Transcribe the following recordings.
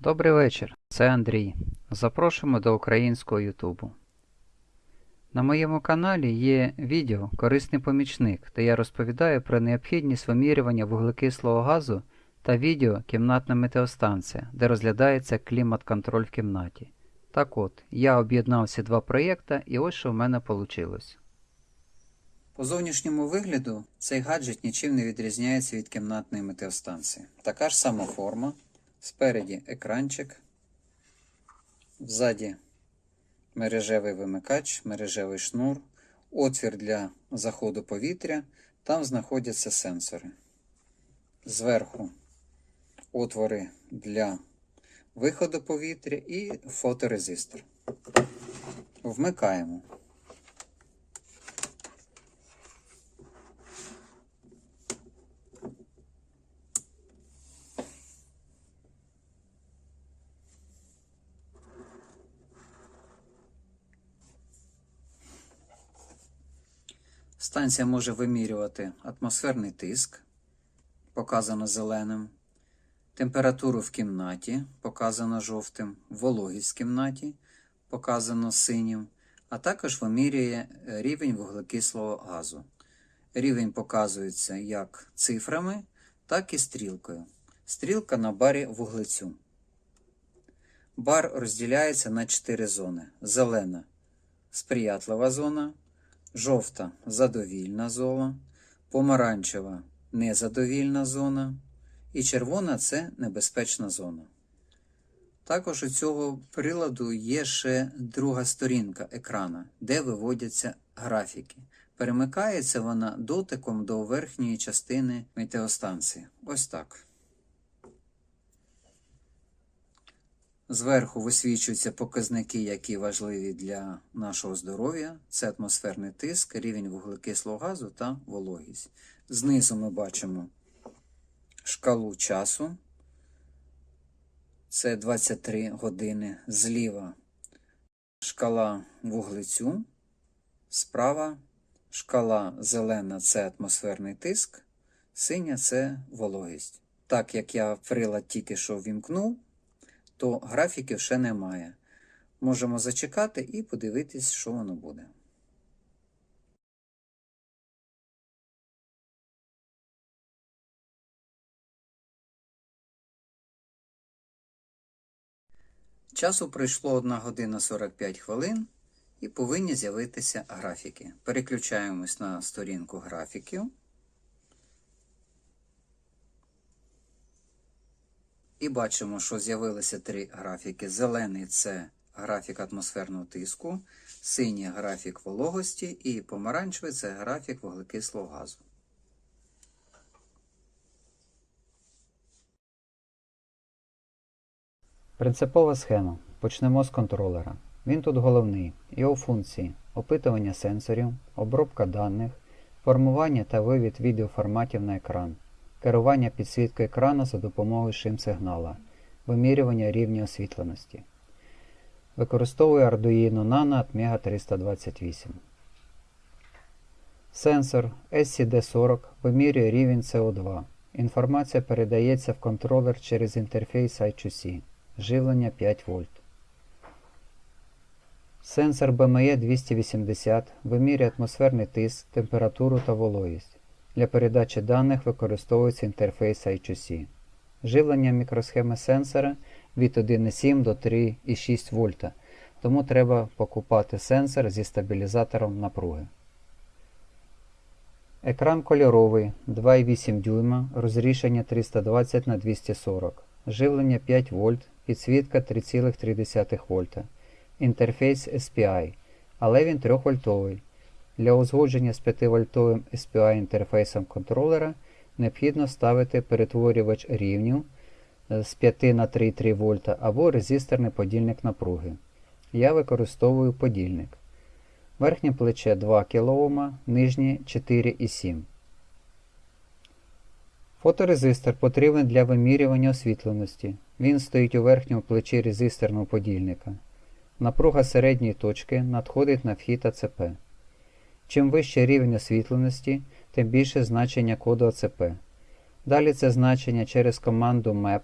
Добрий вечір, це Андрій. Запрошуємо до українського Ютубу. На моєму каналі є відео Корисний помічник, де я розповідаю про необхідність вимірювання вуглекислого газу та відео Кімнатна метеостанція, де розглядається клімат-контроль в кімнаті. Так от, я об'єднав ці два проєкта і ось що в мене вийшло. По зовнішньому вигляду цей гаджет нічим не відрізняється від кімнатної метеостанції. Така ж сама форма. Спереді екранчик, взаді мережевий вимикач, мережевий шнур, отвір для заходу повітря, там знаходяться сенсори. Зверху отвори для виходу повітря і фоторезистор. Вмикаємо. Станція може вимірювати атмосферний тиск, показано зеленим, температуру в кімнаті, показано жовтим, вологість в кімнаті, показано синім, а також вимірює рівень вуглекислого газу. Рівень показується як цифрами, так і стрілкою. Стрілка на барі вуглецю. Бар розділяється на 4 зони: зелена сприятлива зона жовта задовільна зона, помаранчева незадовільна зона і червона це небезпечна зона. Також у цього приладу є ще друга сторінка екрана, де виводяться графіки. Перемикається вона дотиком до верхньої частини метеостанції. Ось так. Зверху висвічуються показники, які важливі для нашого здоров'я: це атмосферний тиск, рівень вуглекислого газу та вологість. Знизу ми бачимо шкалу часу. Це 23 години. Зліва шкала вуглецю, справа шкала зелена це атмосферний тиск, синя це вологість. Так як я прилад тільки що вімкнув то графіків ще немає. Можемо зачекати і подивитись, що воно буде. Часу пройшло 1 година 45 хвилин і повинні з'явитися графіки. Переключаємось на сторінку графіків. І бачимо, що з'явилися три графіки. Зелений це графік атмосферного тиску, синій графік вологості і помаранчевий це графік вуглекислого газу. Принципова схема. Почнемо з контролера. Він тут головний. Його функції опитування сенсорів, обробка даних, формування та вивід відеоформатів на екран керування підсвіткою екрану за допомогою шим-сигнала, вимірювання рівня освітленості. Використовую Arduino Nano Atmega 328. Сенсор SCD40 вимірює рівень CO2. Інформація передається в контролер через інтерфейс I2C. Живлення 5 В. Сенсор BME 280 вимірює атмосферний тиск, температуру та вологість. Для передачі даних використовується інтерфейс I2C. Живлення мікросхеми сенсора від 1,7 до 3,6 вольта, тому треба покупати сенсор зі стабілізатором напруги. Екран кольоровий 2,8 дюйма, розрішення 320 на 240 живлення 5 вольт, підсвітка 3,3 вольта, інтерфейс SPI, але він 3 вольтовий. Для узгодження з 5-вольтовим SPI інтерфейсом контролера необхідно ставити перетворювач рівню е, з 5 на 3,3 вольта або резисторний подільник напруги. Я використовую подільник. Верхнє плече 2 кОм, нижнє 4,7. Фоторезистор потрібен для вимірювання освітленості. Він стоїть у верхньому плечі резисторного подільника. Напруга середньої точки надходить на вхід АЦП. Чим вище рівень освітленості, тим більше значення коду АЦП. Далі це значення через команду map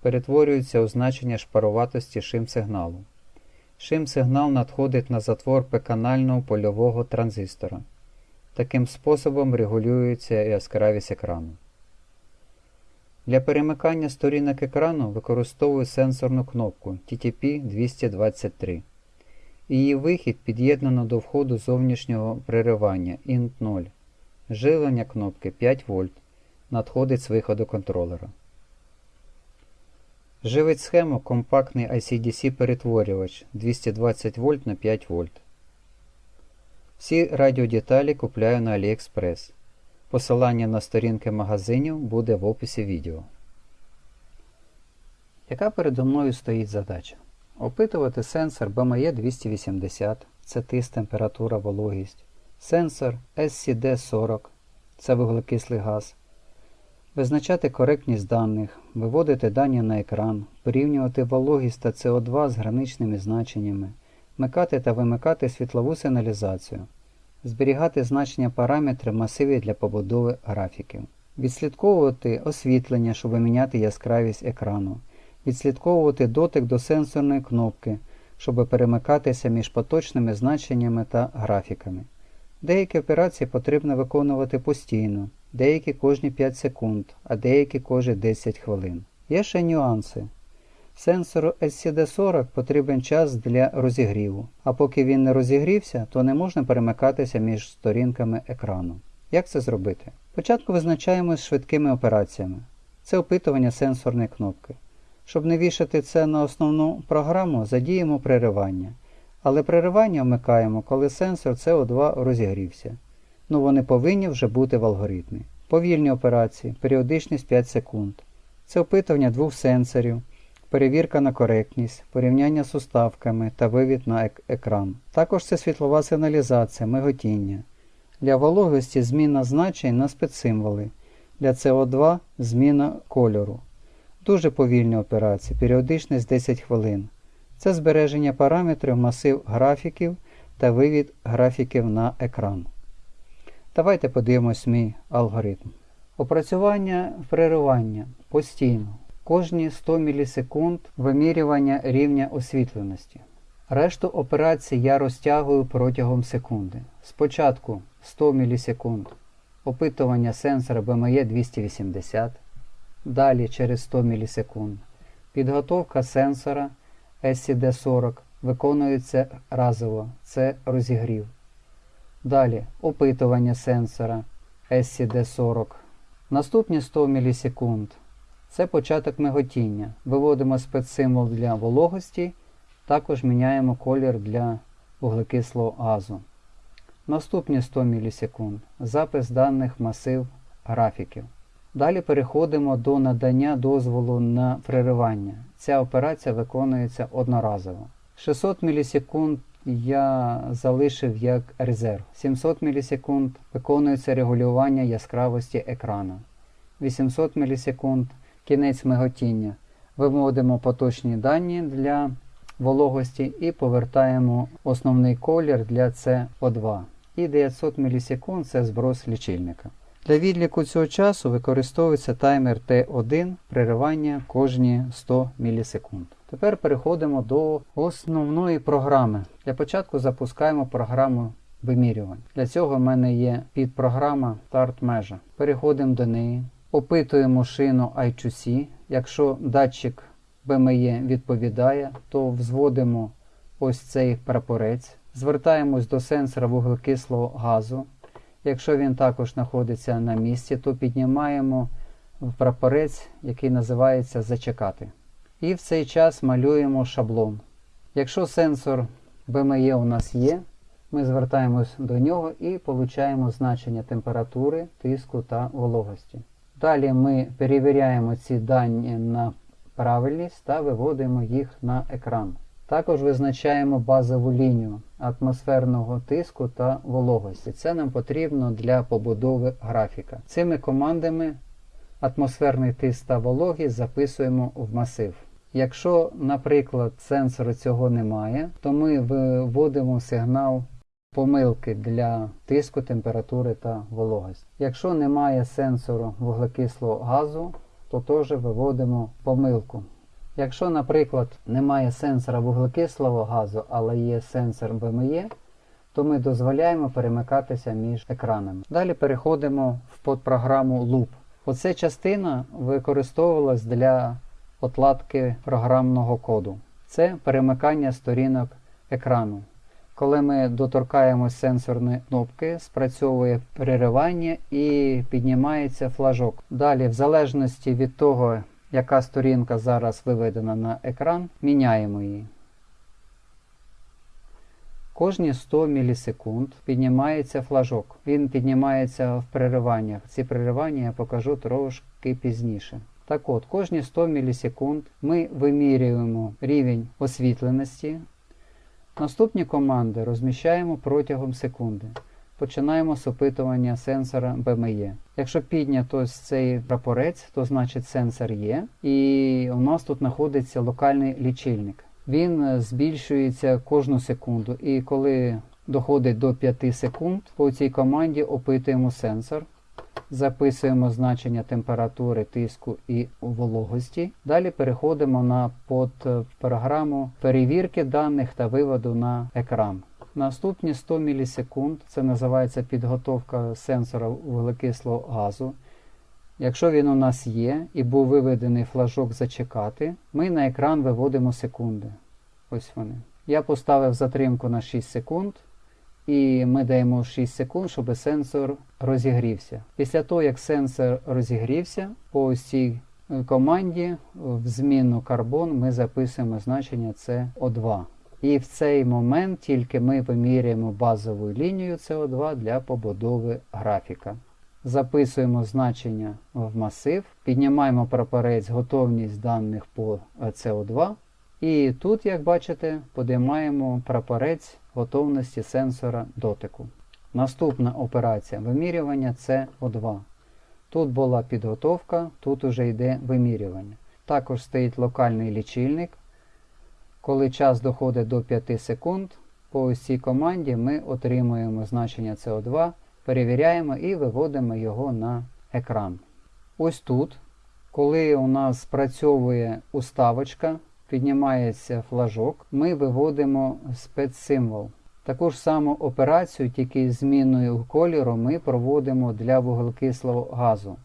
перетворюються у значення шпаруватості шим-сигналу. Шим-сигнал надходить на затвор P-канального польового транзистора. Таким способом регулюється яскравість екрану. Для перемикання сторінок екрану використовую сенсорну кнопку TTP223. Її вихід під'єднано до входу зовнішнього приривання INT 0. Живлення кнопки 5 В надходить з виходу контролера. Живить схему компактний ICDC перетворювач 220 В на 5 В. Всі радіодеталі купляю на AliExpress. Посилання на сторінки магазинів буде в описі відео. Яка передо мною стоїть задача? Опитувати сенсор BME 280 це тиск, температура, вологість, сенсор SCD40 це вуглекислий газ, визначати коректність даних, виводити дані на екран, порівнювати вологість та СО2 з граничними значеннями, вмикати та вимикати світлову сигналізацію, зберігати значення параметрів масивів для побудови графіків, відслідковувати освітлення, щоб міняти яскравість екрану, відслідковувати дотик до сенсорної кнопки, щоб перемикатися між поточними значеннями та графіками. Деякі операції потрібно виконувати постійно, деякі кожні 5 секунд, а деякі кожні 10 хвилин. Є ще нюанси. Сенсору SCD40 потрібен час для розігріву, а поки він не розігрівся, то не можна перемикатися між сторінками екрану. Як це зробити? Спочатку визначаємось швидкими операціями. Це опитування сенсорної кнопки. Щоб не вішати це на основну програму, задіємо переривання. Але переривання вмикаємо, коли сенсор CO2 розігрівся. Ну вони повинні вже бути в алгоритмі. Повільні операції, періодичність 5 секунд. Це опитування двох сенсорів, перевірка на коректність, порівняння з уставками та вивід на ек- екран. Також це світлова сигналізація, миготіння. Для вологості зміна значень на спецсимволи. Для CO2 зміна кольору. Дуже повільні операції, періодичність 10 хвилин. Це збереження параметрів масив графіків та вивід графіків на екран. Давайте подивимось мій алгоритм. Опрацювання переривання постійно. Кожні 100 мілісекунд вимірювання рівня освітленості. Решту операцій я розтягую протягом секунди. Спочатку 100 мілісекунд опитування сенсора BME 280, далі через 100 мілісекунд. Підготовка сенсора SCD40 виконується разово, це розігрів. Далі опитування сенсора SCD40. Наступні 100 мілісекунд. Це початок миготіння. Виводимо спецсимвол для вологості, також міняємо колір для вуглекислого газу. Наступні 100 мілісекунд. Запис даних масив графіків. Далі переходимо до надання дозволу на переривання. Ця операція виконується одноразово. 600 мілісекунд я залишив як резерв. 700 мілісекунд виконується регулювання яскравості екрану. 800 мілісекунд кінець миготіння. Виводимо поточні дані для вологості і повертаємо основний колір для CO2. І 900 мілісекунд це зброс лічильника. Для відліку цього часу використовується таймер T1 переривання кожні 100 мілісекунд. Тепер переходимо до основної програми. Для початку запускаємо програму вимірювань. Для цього в мене є підпрограма Start межа. Переходимо до неї, опитуємо шину I2C. Якщо датчик BME відповідає, то взводимо ось цей прапорець. Звертаємось до сенсора вуглекислого газу. Якщо він також знаходиться на місці, то піднімаємо в прапорець, який називається Зачекати. І в цей час малюємо шаблон. Якщо сенсор BME у нас є, ми звертаємось до нього і получаємо значення температури, тиску та вологості. Далі ми перевіряємо ці дані на правильність та виводимо їх на екран. Також визначаємо базову лінію атмосферного тиску та вологості. Це нам потрібно для побудови графіка. Цими командами атмосферний тиск та вологість записуємо в масив. Якщо, наприклад, сенсору цього немає, то ми виводимо сигнал помилки для тиску, температури та вологості. Якщо немає сенсору вуглекислого газу, то теж виводимо помилку. Якщо, наприклад, немає сенсора вуглекислого газу, але є сенсор БМЄ, то ми дозволяємо перемикатися між екранами. Далі переходимо в подпрограму Loop. Оця частина використовувалась для отладки програмного коду. Це перемикання сторінок екрану. Коли ми доторкаємось сенсорної кнопки, спрацьовує переривання і піднімається флажок. Далі, в залежності від того, яка сторінка зараз виведена на екран, міняємо її. Кожні 100 мілісекунд піднімається флажок. Він піднімається в перериваннях. Ці переривання я покажу трошки пізніше. Так от, кожні 100 мілісекунд ми вимірюємо рівень освітленості. Наступні команди розміщаємо протягом секунди. Починаємо з опитування сенсора БМЄ. Якщо піднято цей прапорець, то значить сенсор є. І у нас тут знаходиться локальний лічильник. Він е, збільшується кожну секунду. І коли доходить до 5 секунд, по цій команді опитуємо сенсор. Записуємо значення температури, тиску і вологості. Далі переходимо на подпрограму перевірки даних та виводу на екран. Наступні 100 мілісекунд це називається підготовка сенсора вуглекислого газу. Якщо він у нас є і був виведений флажок зачекати, ми на екран виводимо секунди. Ось вони. Я поставив затримку на 6 секунд. І ми даємо 6 секунд, щоб сенсор розігрівся. Після того, як сенсор розігрівся, по ось цій е, команді в зміну карбон ми записуємо значення CO2. І в цей момент тільки ми вимірюємо базову лінію CO2 для побудови графіка. Записуємо значення в масив, піднімаємо прапорець готовність даних по CO2. І тут, як бачите, подимаємо прапорець готовності сенсора дотику. Наступна операція вимірювання CO2. Тут була підготовка, тут уже йде вимірювання. Також стоїть локальний лічильник. Коли час доходить до 5 секунд, по ось цій команді ми отримуємо значення CO2, перевіряємо і виводимо його на екран. Ось тут, коли у нас спрацьовує уставочка, піднімається флажок, ми виводимо спецсимвол. Таку ж саму операцію, тільки з зміною кольору, ми проводимо для вуглекислого газу.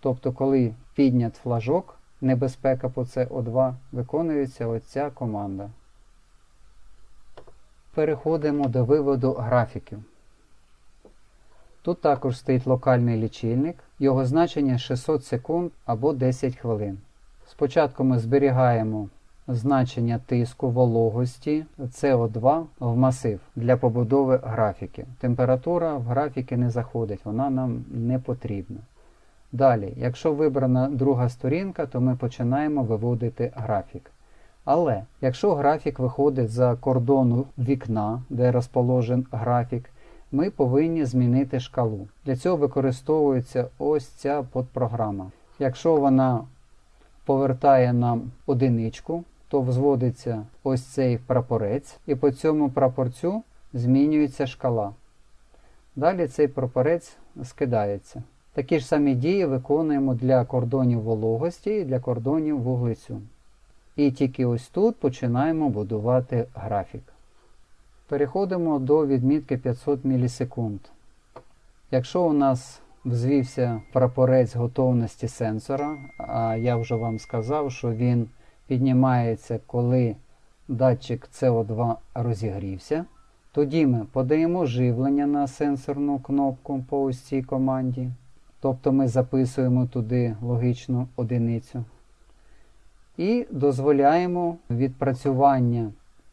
Тобто, коли піднят флажок, небезпека по СО2, виконується оця команда. Переходимо до виводу графіків. Тут також стоїть локальний лічильник, його значення 600 секунд або 10 хвилин. Спочатку ми зберігаємо значення тиску, вологості СО2 в масив для побудови графіки. Температура в графіки не заходить, вона нам не потрібна. Далі, якщо вибрана друга сторінка, то ми починаємо виводити графік. Але якщо графік виходить за кордону вікна, де розположен графік, ми повинні змінити шкалу. Для цього використовується ось ця подпрограма. Якщо вона повертає нам одиничку, то взводиться ось цей прапорець, і по цьому прапорцю змінюється шкала. Далі цей прапорець скидається. Такі ж самі дії виконуємо для кордонів вологості і для кордонів вуглецю. І тільки ось тут починаємо будувати графік. Переходимо до відмітки 500 мілісекунд. Якщо у нас взвівся прапорець готовності сенсора, а я вже вам сказав, що він піднімається, коли датчик CO2 розігрівся, тоді ми подаємо живлення на сенсорну кнопку по ось цій команді. Тобто ми записуємо туди логічну одиницю. І дозволяємо відпрацювання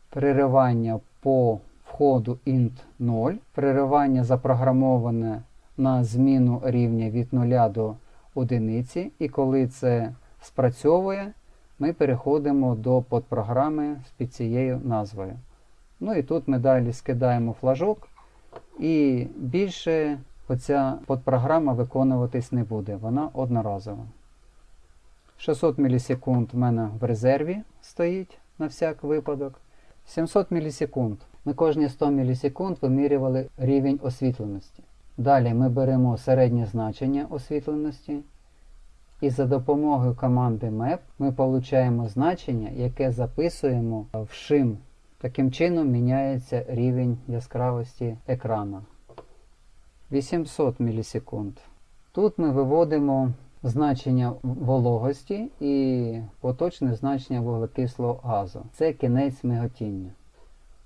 переривання по входу int 0. Переривання запрограмоване на зміну рівня від 0 до 1. І коли це спрацьовує, ми переходимо до подпрограми з під цією назвою. Ну і тут ми далі скидаємо флажок. І більше оця подпрограма виконуватись не буде, вона одноразова. 600 мілісекунд в мене в резерві стоїть на всяк випадок. 700 мілісекунд. Ми кожні 100 мілісекунд вимірювали рівень освітленості. Далі ми беремо середнє значення освітленості І за допомогою команди map ми отримуємо значення, яке записуємо в shim. Таким чином міняється рівень яскравості екрана. 800 мілісекунд. Тут ми виводимо значення вологості і поточне значення вуглекислого газу. Це кінець миготіння.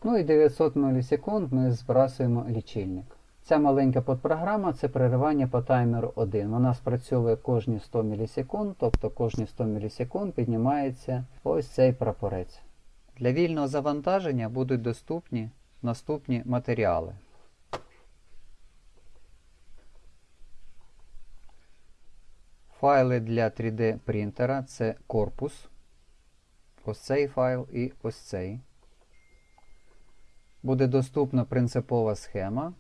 Ну і 900 мілісекунд ми збрасуємо лічильник. Ця маленька подпрограма це переривання по таймеру 1. Вона спрацьовує кожні 100 мілісекунд, тобто кожні 100 мілісекунд піднімається ось цей прапорець. Для вільного завантаження будуть доступні наступні матеріали. Файли для 3D принтера це корпус. Ось цей файл і ось цей. Буде доступна принципова схема.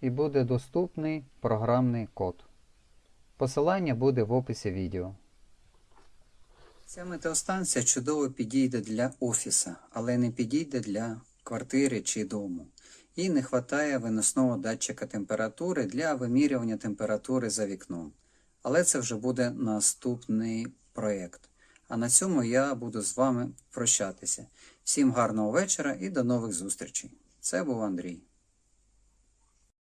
І буде доступний програмний код. Посилання буде в описі відео. Ця метеостанція чудово підійде для офіса, але не підійде для квартири чи дому. Їй не вистачає виносного датчика температури для вимірювання температури за вікном. Але це вже буде наступний проєкт. А на цьому я буду з вами прощатися. Всім гарного вечора і до нових зустрічей. Це був Андрій.